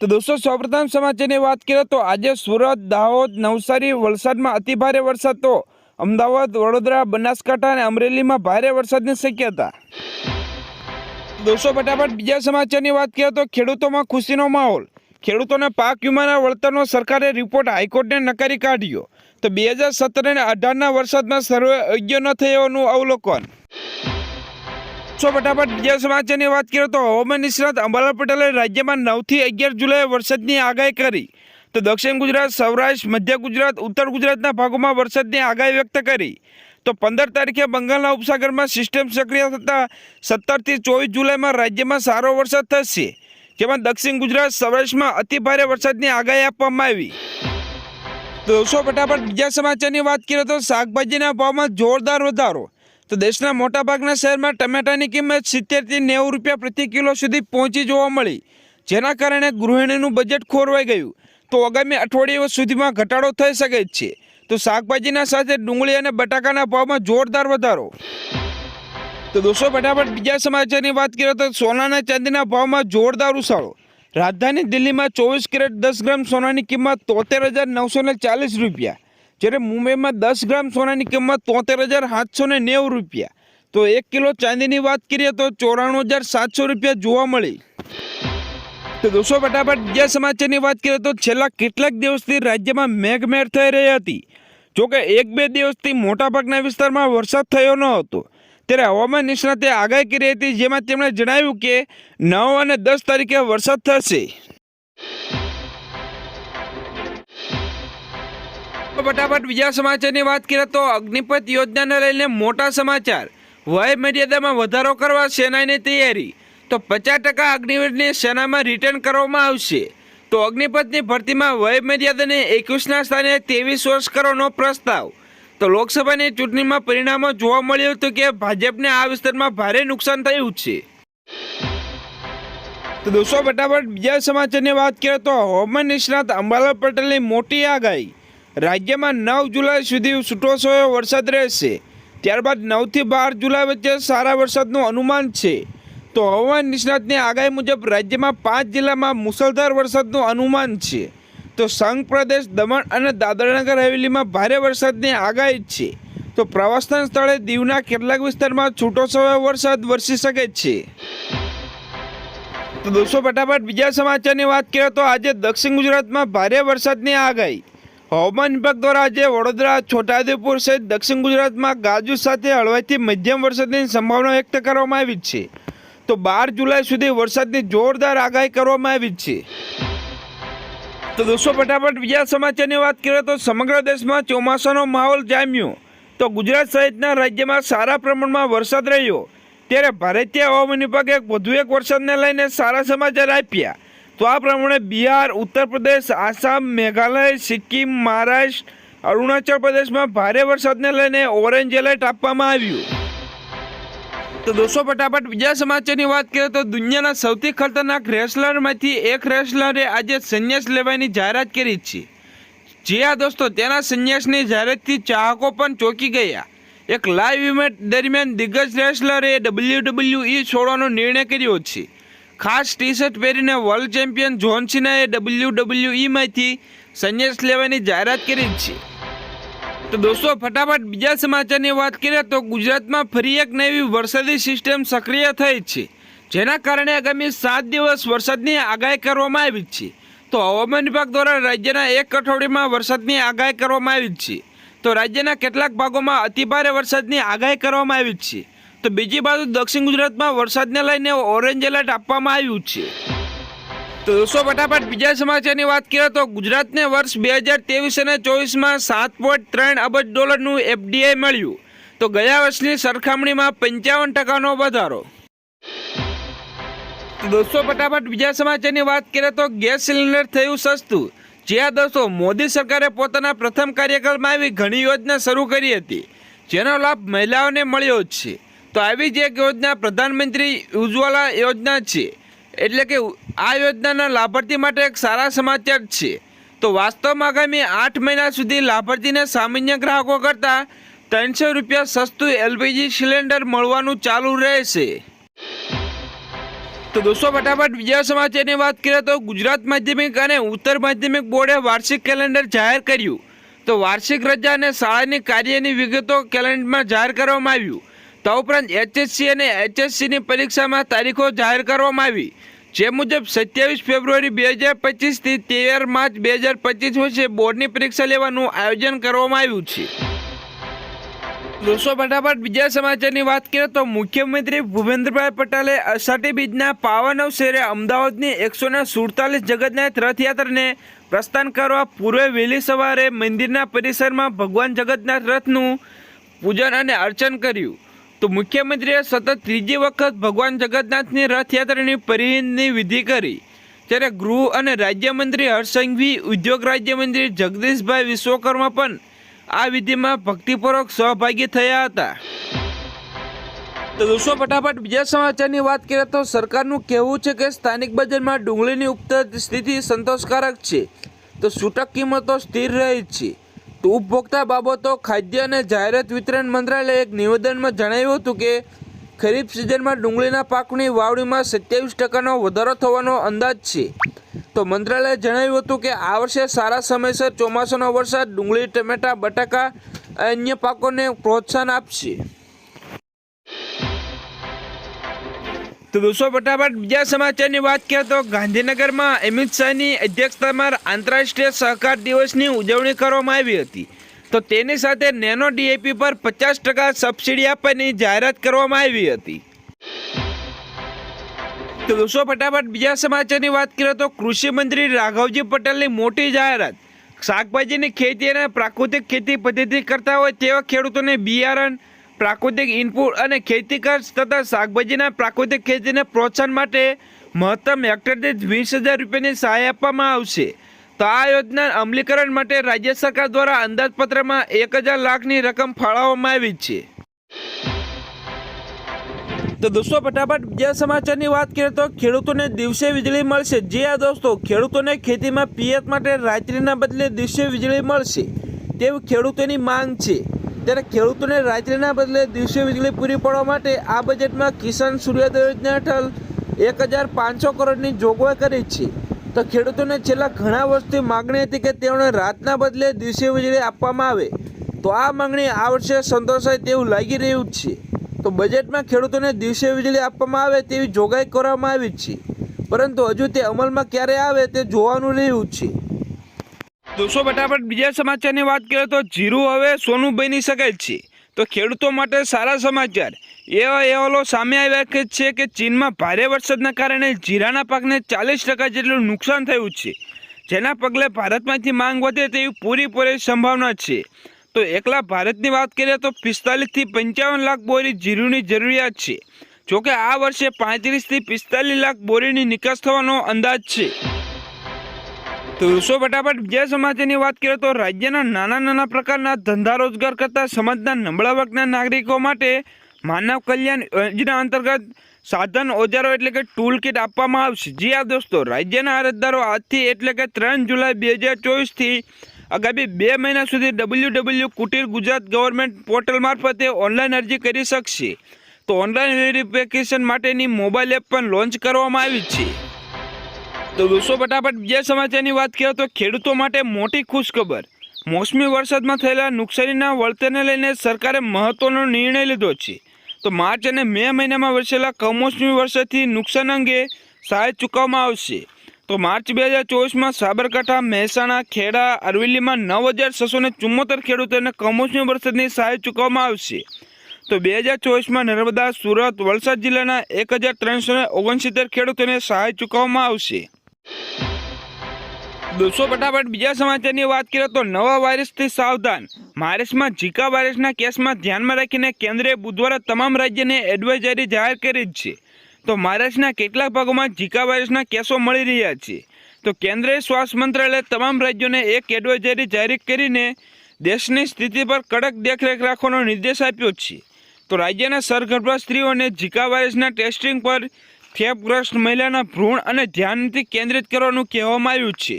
તો દોસ્તો, સૌપ્રથમ સમાચારની વાત કરીએ તો આજે સુરત, દાહોદ, નવસારી વલસાડમાં અતિભારે વરસાદ તો અમદાવાદ, વડોદરા, બનાસકાંઠા અને અમરેલીમાં ભારે વરસાદની શક્યતા. દોસ્તો, ફટાફટ બીજા સમાચારની વાત કરીએ તો ખેડૂતોમાં ખુશીનો માહોલ. ખેડૂતોને પાક વીમાના વળતરનો સરકારે રિપોર્ટ હાઈકોર્ટને નકારી કાઢ્યો. તો બે હજાર સત્તર અને અઢારના વરસાદમાં સર્વે યોગ્ય ન થયોનું અવલોકન. સો ફટાફટ બીજા સમાચારની વાત કરીએ તો હવામાન નિષ્ણાત અંબાલાલ પટેલે રાજ્યમાં નવથી અગિયાર જુલાઈ વરસાદની આગાહી કરી. તો દક્ષિણ ગુજરાત, સૌરાષ્ટ્ર, મધ્ય ગુજરાત, ઉત્તર ગુજરાતના ભાગોમાં વરસાદની આગાહી વ્યક્ત કરી. તો પંદર તારીખે બંગાળના ઉપસાગરમાં સિસ્ટમ સક્રિય થતાં સત્તરથી ચોવીસ જુલાઈમાં રાજ્યમાં સારો વરસાદ થશે. જેમાં દક્ષિણ ગુજરાત, સૌરાષ્ટ્રમાં અતિભારે વરસાદની આગાહી આપવામાં આવી. તો દોસ્તો, ફટાફટ બીજા સમાચારની વાત કરીએ તો શાકભાજીના ભાવમાં જોરદાર વધારો. તો દેશના મોટાભાગના શહેરમાં ટમેટાની કિંમત સિત્તેરથી નેવું રૂપિયા પ્રતિ કિલો સુધી પહોંચી જોવા મળી. જેના કારણે ગૃહિણીનું બજેટ ખોરવાઈ ગયું. તો આગામી અઠવાડિયા સુધીમાં ઘટાડો થઈ શકે છે. તો શાકભાજીના સાથે ડુંગળી અને બટાકાના ભાવમાં જોરદાર વધારો. તો દોસ્તો, ફટાફટ બીજા સમાચારની વાત કરીએ તો સોનાના ચાંદીના ભાવમાં જોરદાર ઉછાળો. રાજધાની દિલ્હીમાં ચોવીસ કેરેટ દસ ગ્રામ સોનાની કિંમત તોતેર હજાર નવસો ચાલીસ રૂપિયા. જ્યારે મુંબઈમાં દસ ગ્રામ સોનાની કિંમત તોતેર હજાર સાતસો ને નેવું રૂપિયા. તો એક કિલો ચાંદીની વાત કરીએ તો ચોરાણું હજાર સાતસો રૂપિયા જોવા મળી. તો દોસ્તો, ફટાફટ બીજા સમાચારની વાત કરીએ તો છેલ્લા કેટલાક દિવસથી રાજ્યમાં મેઘમેર થઈ રહી હતી. જોકે એક બે દિવસથી મોટાભાગના વિસ્તારમાં વરસાદ થયો ન હતો. ત્યારે હવામાન નિષ્ણાતે આગાહી કરી હતી, જેમાં તેમણે જણાવ્યું કે નવ અને દસ તારીખે વરસાદ થશે. ફટાફટ બીજા સમાચારની વાત કરીએ તો અગ્નિપથ યોજનાને લઈને મોટા સમાચાર. વય મર્યાદામાં વધારો કરવા સેનાની તૈયારી. તો પચાસ ટકા અગ્નિવીરની સેનામાં રિટર્ન કરવામાં આવશે. તો અગ્નિપથની ભરતીમાં વય મર્યાદાને એકવીસના સ્થાને ત્રેવીસ વર્ષ કરવાનો પ્રસ્તાવ. તો લોકસભાની ચૂંટણીમાં પરિણામો જોવા મળ્યું હતું કે ભાજપને આ વિસ્તારમાં ભારે નુકસાન થયું છે. તો દોસ્તો, ફટાફટ બીજા સમાચારની વાત કરીએ તો હવામાન નિષ્ણાત અંબાલાલ પટેલની મોટી આગાહી. રાજ્યમાં નવ જુલાઈ સુધી છૂટોછવાયો વરસાદ રહેશે. ત્યારબાદ નવથી બાર જુલાઈ વચ્ચે સારા વરસાદનું અનુમાન છે. તો હવામાન નિષ્ણાતની આગાહી મુજબ રાજ્યમાં પાંચ જિલ્લામાં મુસળધાર વરસાદનું અનુમાન છે. તો સંઘ પ્રદેશ, દમણ અને દાદરાનગર હવેલીમાં ભારે વરસાદની આગાહી છે. તો પ્રવાસન સ્થળે દીવના કેટલાક વિસ્તારમાં છૂટોછવાયો વરસાદ વરસી શકે છે. તો દોસ્તો, ફટાફટ બીજા સમાચારની વાત કરીએ તો આજે દક્ષિણ ગુજરાતમાં ભારે વરસાદની આગાહી. હવામાન વિભાગ દ્વારા આજે વડોદરા, છોટાઉદેપુર સહિત દક્ષિણ ગુજરાતમાં ગાજુ સાથે હળવાથી મધ્યમ વરસાદની સંભાવના વ્યક્ત કરવામાં આવી છે. તો બાર જુલાઈ સુધી વરસાદની જોરદાર આગાહી કરવામાં આવી છે. તો દોસ્તો, ફટાફટ બીજા સમાચારની વાત કરીએ તો સમગ્ર દેશમાં ચોમાસાનો માહોલ જામ્યો. તો ગુજરાત સહિતના રાજ્યમાં સારા પ્રમાણમાં વરસાદ રહ્યો. ત્યારે ભારતીય હવામાન વિભાગે વધુ એક વરસાદને લઈને સારા સમાચાર આપ્યા. તો આ પ્રમાણે બિહાર, ઉત્તર પ્રદેશ, આસામ, મેઘાલય, સિક્કિમ, મહારાષ્ટ્ર, અરુણાચલ પ્રદેશમાં ભારે વરસાદને લઈને ઓરેન્જ એલર્ટ આપવામાં આવ્યું. તો દોસ્તો, ફટાફટ બીજા સમાચારની વાત કરીએ તો દુનિયાના સૌથી ખતરનાક રેસલરમાંથી એક રેસલરે આજે સંન્યાસ લેવાની જાહેરાત કરી છે. જે આ દોસ્તો તેના સંન્યાસની જાહેરાતથી ચાહકો પણ ચોંકી ગયા. એક લાઈવ ઇવેન્ટ દરમિયાન દિગ્ગજ રેસલરે ડબલ્યુ ડબલ્યુ ઈ છોડવાનો નિર્ણય કર્યો છે. ખાસ ટી શર્ટ પહેરીને વર્લ્ડ ચેમ્પિયન જોન સિનાએ ડબલ્યુ ડબલ્યુ ઈમાંથી સંન્યાસ લેવાની જાહેરાત કરી છે. તો દોસ્તો, ફટાફટ બીજા સમાચારની વાત કરીએ તો ગુજરાતમાં ફરી એક નવી વરસાદી સિસ્ટમ સક્રિય થઈ છે, જેના કારણે આગામી સાત દિવસ વરસાદની આગાહી કરવામાં આવી છે. તો હવામાન વિભાગ દ્વારા રાજ્યના એક અઠવાડિયામાં વરસાદની આગાહી કરવામાં આવી છે. તો રાજ્યના કેટલાક ભાગોમાં અતિભારે વરસાદની આગાહી કરવામાં આવી છે. તો બીજી બાજુ દક્ષિણ ગુજરાતમાં વરસાદને લઈને ઓરેન્જ એલર્ટ આપવામાં આવ્યું છે. તો દોસ્તો, ફટાફટ બીજા સમાચારની વાત કરીએ તો ગુજરાતને વર્ષ બે હજાર ત્રેવીસ અને ચોવીસમાં સાત પોઈન્ટ ત્રણ અબજ ડોલરનું એફડીઆઈ મળ્યું. તો ગયા વર્ષની સરખામણીમાં પંચાવન ટકાનો વધારો. દોસ્તો, ફટાફટ બીજા સમાચારની વાત કરીએ તો ગેસ સિલિન્ડર થયું સસ્તું. જ્યાં દોસ્તો, મોદી સરકારે પોતાના પ્રથમ કાર્યકાળમાં આવી ઘણી યોજના શરૂ કરી હતી. જેનો લાભ મહિલાઓને મળ્યો જ છે. તો આવી જ એક યોજના પ્રધાનમંત્રી ઉજ્જવલા યોજના છે. એટલે કે આ યોજનાના લાભાર્થી માટે એક સારા સમાચાર છે. તો વાસ્તવમાં આગામી આઠ મહિના સુધી લાભાર્થીને સામાન્ય ગ્રાહકો કરતાં ત્રણસો રૂપિયા સસ્તું એલપીજી સિલિન્ડર મળવાનું ચાલુ રહેશે. તો દોસ્તો, ફટાફટ બીજા સમાચારની વાત કરીએ તો ગુજરાત માધ્યમિક અને ઉત્તર માધ્યમિક બોર્ડે વાર્ષિક કેલેન્ડર જાહેર કર્યું. તો વાર્ષિક રજા અને શાળાની કાર્યની વિગતો કેલેન્ડરમાં જાહેર કરવામાં આવ્યું. તો ઉપરાંત એચએસસી અને એચએસસીની પરીક્ષામાં તારીખો જાહેર કરવામાં આવી. જે મુજબ સત્યાવીસ ફેબ્રુઆરી બે હજાર પચીસથી તેર માર્ચ બે હજાર પચીસ વચ્ચે બોર્ડની પરીક્ષા લેવાનું આયોજન કરવામાં આવ્યું છે. દોસ્તો, ફટાફટ બીજા સમાચારની વાત કરીએ તો મુખ્યમંત્રી ભૂપેન્દ્રભાઈ પટેલે અષાઢી બીજના પાવન અવસરે અમદાવાદની એકસો ને સુડતાલીસ જગન્નાથ રથયાત્રાને પ્રસ્થાન કરવા પૂર્વે વહેલી સવારે મંદિરના પરિસરમાં ભગવાન જગન્નાથ રથનું પૂજન અને અર્ચન કર્યું. તો મુખ્યમંત્રીએ સતત ત્રીજી વખત ભગવાન જગન્નાથની રથયાત્રાની પરિવહનની વિધિ કરી. ત્યારે ગૃહ અને રાજ્યમંત્રી હર્ષસંઘવી ઉદ્યોગ રાજ્યમંત્રી જગદીશભાઈ વિશ્વકર્મા પણ આ વિધિમાં ભક્તિપૂર્વક સહભાગી થયા હતા. તો દોસ્તો, ફટાફટ બીજા સમાચારની વાત કરીએ તો સરકારનું કહેવું છે કે સ્થાનિક બજારમાં ડુંગળીની ઉપત સ્થિતિ સંતોષકારક છે. તો છૂટક કિંમતો સ્થિર રહી છે. ઉપભોક્તા બાબતો, ખાદ્ય અને જાહેરાત વિતરણ મંત્રાલયે એક નિવેદનમાં જણાવ્યું હતું કે, ખરીફ સિઝનમાં ડુંગળીના પાકની વાવણીમાં સત્યાવીસ ટકાનો વધારો થવાનો અંદાજ છે. તો મંત્રાલયે જણાવ્યું હતું કે, આ વર્ષે સારા સમયસર ચોમાસાનો વરસાદ ડુંગળી, ટમેટા, બટાકા અન્ય પાકોને પ્રોત્સાહન આપશે. તો દોસ્તો, ફટાફટ બીજા સમાચારની વાત કરીએ તો ગાંધીનગરમાં અમિત શાહની અધ્યક્ષતામાં આંતરરાષ્ટ્રીય સહકાર દિવસની ઉજવણી કરવામાં આવી હતી. તો તેની સાથે નેનો ડીએપી પર પચાસ ટકા સબસિડી આપવાની જાહેરાત કરવામાં આવી હતી. તો દોસ્તો, ફટાફટ બીજા સમાચારની વાત કરીએ તો કૃષિ મંત્રી રાઘવજી પટેલની મોટી જાહેરાત. શાકભાજીની ખેતી અને પ્રાકૃતિક ખેતી પદ્ધતિ કરતા હોય તેવા ખેડૂતોને બિયારણ પ્રાકૃતિક ઇનપુટ અને ખેતી ખર્ચ તથા શાકભાજીના પ્રાકૃતિક ખેતીને પ્રોત્સાહન માટે મહત્તમ હેક્ટર દીઠ વીસ હજાર રૂપિયાની સહાય આપવામાં આવશે. તો આ યોજના અમલીકરણ માટે રાજ્ય સરકાર દ્વારા અંદાજપત્રમાં એક હજાર લાખની રકમ ફાળવવામાં આવી છે. તો દોસ્તો, ફટાફટ બીજા સમાચારની વાત કરીએ તો ખેડૂતોને દિવસે વીજળી મળશે. જે આ દોસ્તો, ખેડૂતોને ખેતીમાં પિયત માટે રાત્રિના બદલે દિવસે વીજળી મળશે. તેવી ખેડૂતોની માંગ છે. ત્યારે ખેડૂતોને રાત્રિના બદલે દિવસે વીજળી પૂરી પાડવા માટે આ બજેટમાં કિસાન સૂર્યોદય યોજના હેઠળ એક હજાર પાંચસો કરોડની જોગવાઈ કરી છે. તો ખેડૂતોને છેલ્લા ઘણા વર્ષથી માગણી હતી કે તેઓને રાતના બદલે દિવસે વીજળી આપવામાં આવે. તો આ માંગણી આ વર્ષે સંતોષાય તેવું લાગી રહ્યું છે. તો બજેટમાં ખેડૂતોને દિવસે વીજળી આપવામાં આવે તેવી જોગવાઈ કરવામાં આવી છે. પરંતુ હજુ તે અમલમાં ક્યારે આવે તે જોવાનું રહ્યું છે. દોસ્તો, ફટાફટ બીજા સમાચારની વાત કરીએ તો જીરું હવે સોનું બની શકે છે. તો ખેડૂતો માટે સારા સમાચાર. એવા અહેવાલો સામે આવ્યા છે કે ચીનમાં ભારે વરસાદના કારણે જીરાના પાકને ચાલીસ ટકા જેટલું નુકસાન થયું છે. જેના પગલે ભારતમાંથી માંગ વધે તેવી પૂરેપૂરી સંભાવના છે. તો એકલા ભારતની વાત કરીએ તો પિસ્તાલીસથી પંચાવન લાખ બોરી જીરુની જરૂરિયાત છે. જોકે આ વર્ષે પાંત્રીસથી પિસ્તાલીસ લાખ બોરીની નિકાસ થવાનો અંદાજ છે. તો દોસ્તો ફટાફટ બીજા સમાચારની વાત કરીએ તો રાજ્યના નાના નાના પ્રકારના ધંધા રોજગાર કરતા સમાજના નબળા વર્ગના નાગરિકો માટે માનવ કલ્યાણ યોજના અંતર્ગત સાધન, ઓજારો એટલે કે ટૂલ કિટ આપવામાં આવશે. જી આ દોસ્તો, રાજ્યના અરજદારો આજથી એટલે કે ત્રણ જુલાઈ બે હજાર ચોવીસથી આગામી બે મહિના સુધી W W Kutir Gujarat government portal મારફતે ઓનલાઈન અરજી કરી શકશે. તો ઓનલાઈન વેરિફિકેશન માટેની મોબાઈલ એપ પણ લોન્ચ કરવામાં આવી છે. તો દોસ્તો ફટાફટ બીજા સમાચારની વાત કરીએ તો ખેડૂતો માટે મોટી ખુશખબર. મોસમી વરસાદમાં થયેલા નુકસાનીના વળતરને લઈને સરકારે મહત્વનો નિર્ણય લીધો છે. તો માર્ચ અને મે મહિનામાં વરસેલા કમોસમી વરસાદથી નુકસાન અંગે સહાય ચૂકવવામાં આવશે. તો માર્ચ બે હજાર ચોવીસમાં સાબરકાંઠા, મહેસાણા, ખેડા, અરવલ્લીમાં નવ હજાર છસો ને ચુમ્મોતેર ખેડૂતોને કમોસમી વરસાદની સહાય ચૂકવવામાં આવશે. તો બે હજાર ચોવીસમાં નર્મદા, સુરત, વલસાડ જિલ્લાના એક હજાર ત્રણસો ઓગણસિત્તેર ખેડૂતોને સહાય ચૂકવવામાં આવશે. દોસ્તો, ફટાફટ બીજા સમાચારની વાત કરીએ તો નવા વાયરસથી સાવધાન. મહારાષ્ટ્રમાં ઝીકા વાયરસના કેસમાં ધ્યાનમાં રાખીને કેન્દ્રએ બુધવારે તમામ રાજ્યને એડવાઇઝરી જાહેર કરી છે. તો મહારાષ્ટ્રના કેટલાક ભાગોમાં ઝીકા વાયરસના કેસો મળી રહ્યા છે. તો કેન્દ્રીય સ્વાસ્થ્ય મંત્રાલયે તમામ રાજ્યોને એક એડવાઇઝરી જાહેર કરીને દેશની સ્થિતિ પર કડક દેખરેખ રાખવાનો નિર્દેશ આપ્યો છે. તો રાજ્યના સરગર્ભા સ્ત્રીઓને ઝીકા વાયરસના ટેસ્ટિંગ પર થેપગ્રસ્ત મહિલાના ભ્રૂણ અને ધ્યાનથી કેન્દ્રિત કરવાનું કહેવામાં આવ્યું છે.